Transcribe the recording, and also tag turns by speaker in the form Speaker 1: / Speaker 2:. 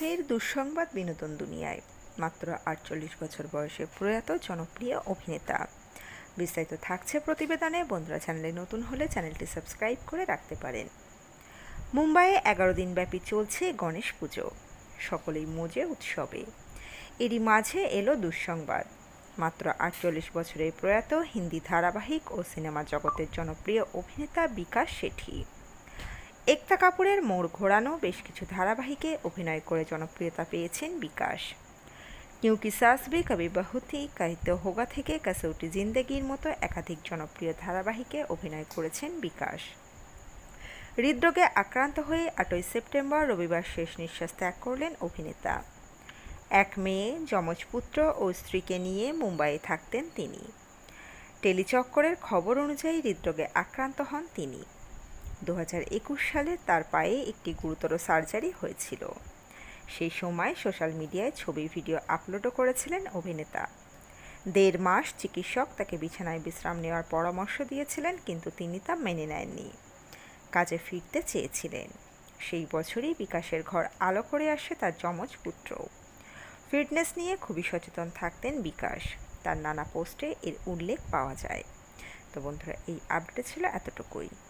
Speaker 1: ফের দুঃসংবাদ বিনোদন দুনিয়ায়। মাত্র আটচল্লিশ বছর বয়সে প্রয়াত জনপ্রিয় অভিনেতা। বিস্তারিত থাকছে প্রতিবেদনে, বন্ধুরা চ্যানেলে নতুন হলে চ্যানেলটি সাবস্ক্রাইব করে রাখতে পারেন। মুম্বাইয়ে এগারো দিনব্যাপী চলছে গণেশ পুজো। সকলেই মজে উৎসবে। এরই মাঝে এলো দুঃসংবাদ। মাত্র আটচল্লিশ বছরের প্রয়াত হিন্দি ধারাবাহিক ও সিনেমা জগতের জনপ্রিয় অভিনেতা বিকাশ শেঠি। একতা কাপুরের মোড় ঘোরানো বেশ কিছু ধারাবাহিকে অভিনয় করে জনপ্রিয়তা পেয়েছেন বিকাশ। কিউকি সাস ভি কবি বহুতি কাহিত্য হোগা থেকে কাসৌটি জিন্দেগির মতো একাধিক জনপ্রিয় ধারাবাহিকে অভিনয় করেছেন বিকাশ। হৃদরোগে আক্রান্ত হয়ে আটই সেপ্টেম্বর রবিবার শেষ নিঃশ্বাস ত্যাগ করলেন অভিনেতা। এক মেয়ে, যমজ পুত্র ও স্ত্রীকে নিয়ে মুম্বাইয়ে থাকতেন তিনি। টেলিচক্করের খবর অনুযায়ী হৃদরোগে আক্রান্ত হন তিনি। দু হাজার একুশ সালে তার পায়ে একটি গুরুতর সার্জারি হয়েছিল। সেই সময় সোশ্যাল মিডিয়ায় ছবি ভিডিও আপলোডও করেছিলেন অভিনেতা। দেড় মাস চিকিৎসক তাকে বিছানায় বিশ্রাম নেওয়ার পরামর্শ দিয়েছিলেন, কিন্তু তিনি তা মেনে নেননি। কাজে ফিরতে চেয়েছিলেন। সেই বছরই বিকাশের ঘর আলো করে আসে তার যমজ পুত্র ফিটনেস নিয়ে খুবই সচেতন থাকতেন বিকাশ। তার নানা পোস্টে এর উল্লেখ পাওয়া যায়। তো বন্ধুরা, এই আপডেট ছিল এতটুকুই।